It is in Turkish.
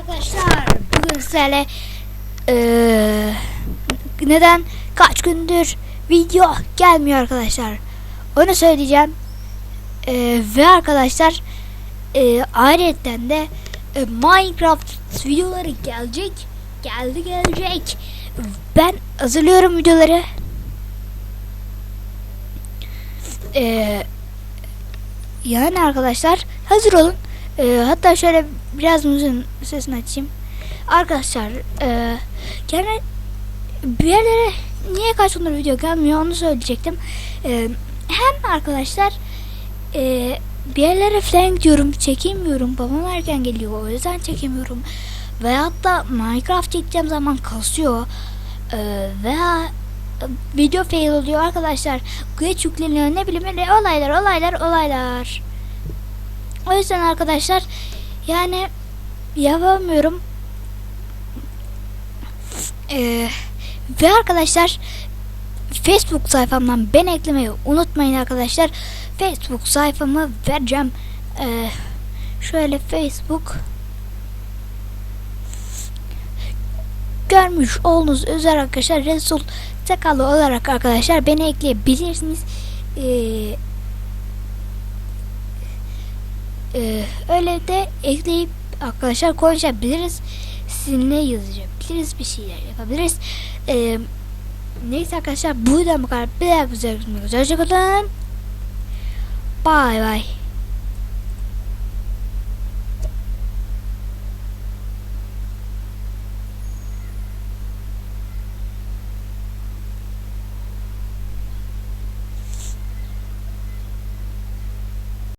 arkadaşlar. Bugün sizlerle eee, neden kaç gündür video gelmiyor arkadaşlar. Onu söyleyeceğim. Eee, ve arkadaşlar eee ayrıca de e, Minecraft videoları gelecek. Geldi gelecek. Ben hazırlıyorum videoları. Eee yani arkadaşlar hazır olun. Ee, hatta şöyle biraz müziğin sesini açayım. Arkadaşlar e, gene bir yerlere niye kaç gündür video gelmiyor onu söyleyecektim. Ee, hem arkadaşlar e, bir yerlere falan gidiyorum çekemiyorum. Babam erken geliyor o yüzden çekemiyorum. Veyahut da Minecraft çekeceğim zaman kasıyor. Ee, veya e, video fail oluyor arkadaşlar. Güç yükleniyor ne bileyim öyle olaylar olaylar olaylar. O yüzden arkadaşlar yani yapamıyorum. Ee, ve arkadaşlar Facebook sayfamdan beni eklemeyi unutmayın arkadaşlar. Facebook sayfamı vereceğim. Ee, şöyle Facebook görmüş olduğunuz üzere arkadaşlar Resul Sakalı olarak arkadaşlar beni ekleyebilirsiniz. Ee, ee, öyle de ekleyip arkadaşlar konuşabiliriz. Sizinle yazışabiliriz. Bir şeyler yapabiliriz. Ee, neyse arkadaşlar bu yüzden bu kadar. Bir daha güzel görüşmek üzere. Hoşçakalın. Bye bye.